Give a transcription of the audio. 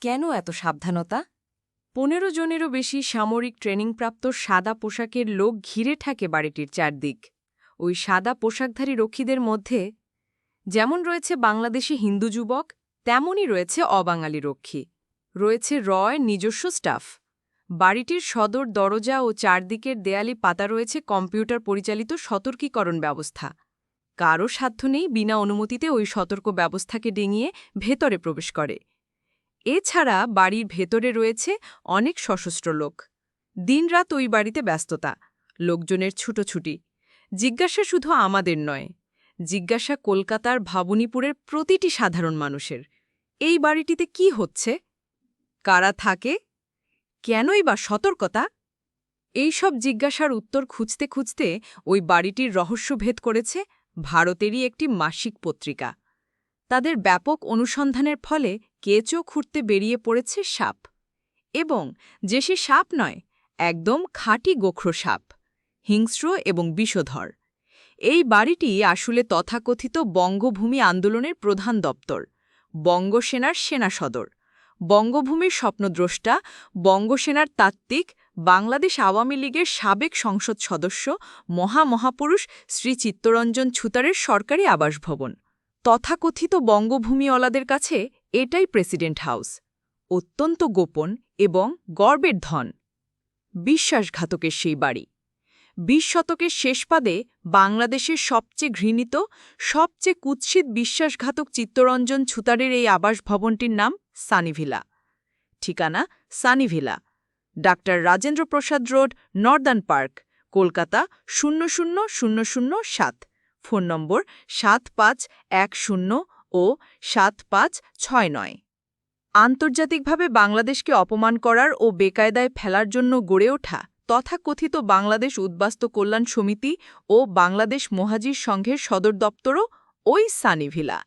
কেন এত সাবধানতা? পনেরো জনেরও বেশি সামরিক ট্রেনিংপ্রাপ্ত সাদা পোশাকের লোক ঘিরে থাকে বাড়িটির চারদিক। ওই সাদা পোশাকধারী রক্ষীদের মধ্যে যেমন রয়েছে বাংলাদেশি হিন্দু যুবক, তেমনই রয়েছে অবাঙালি রক্ষী। রয়েছে রয় নিজস্ব স্টাফ। বাড়িটির সদর দরজা ও চারদিকের দেয়ালি পাতা রয়েছে কম্পিউটার পরিচালিত সতর্কীকরণ ব্যবস্থা। কারও সাধ্য নেই বিনা অনুমতিতে ওই সতর্ক ব্যবস্থাকে ডিঙিয়ে ভেতরে প্রবেশ করে। এছাড়া বাড়ির ভেতরে রয়েছে অনেক সশস্ত্র লোক। দিনরাত ওই বাড়িতে ব্যস্ততা, লোকজনের ছুটোছুটি। জিজ্ঞাসা শুধু আমাদের নয়, জিজ্ঞাসা কলকাতার ভাবনীপুরের প্রতিটি সাধারণ মানুষের, এই বাড়িটিতে কি হচ্ছে? কারা থাকে? কেনই বা সতর্কতা? এই সব জিজ্ঞাসার উত্তর খুঁজতে খুঁজতে ওই বাড়িটির রহস্যভেদ করেছে ভারতেরই একটি মাসিক পত্রিকা। তাদের ব্যাপক অনুসন্ধানের ফলে কেঁচো খুঁড়তে বেরিয়ে পড়েছে সাপ। এবং যে সে সাপ নয়, একদম খাঁটি গোখরো সাপ, হিংস্র এবং বিষধর। এই বাড়িটি আসলে তথাকথিত বঙ্গভূমি আন্দোলনের প্রধান দপ্তর, বঙ্গসেনার সেনা সদর। বঙ্গভূমির স্বপ্নদ্রষ্টা, বঙ্গসেনার তাত্ত্বিক, বাংলাদেশ আওয়ামী লীগের সাবেক সংসদ সদস্য, মহামহাপুরুষ শ্রী চিত্তরঞ্জন ছুতারের সরকারি আবাসভবন। তথাকথিত বঙ্গভূমিওয়ালাদের কাছে এটাই প্রেসিডেন্ট হাউস। অত্যন্ত গোপন এবং গর্বের ধন। বিশ্বাসঘাতকের সেই বাড়ি। বিশ শতকের শেষ পাদে বাংলাদেশের সবচেয়ে ঘৃণিত, সবচেয়ে কুৎসিত বিশ্বাসঘাতক চিত্তরঞ্জন ছুতারের এই আবাস ভবনটির নাম সানিভিলা। ঠিকানা Sunny Villa. Doctor Rajendra Prasad Road, Northern Park, Kolkata শূন্য শূন্য শূন্য শূন্য সাত। ফোন নম্বর সাত পাঁচ এক শূন্য ও সাত পাঁচ ছয় নয়। আন্তর্জাতিকভাবে বাংলাদেশকে অপমান করার ও বেকায়দায় ফেলার জন্য গড়ে ওঠা তথাকথিত বাংলাদেশ উদ্বাস্ত কল্যাণ সমিতি ও বাংলাদেশ মহাজির সংঘের সদর দপ্তরও ওই সানিভিলা।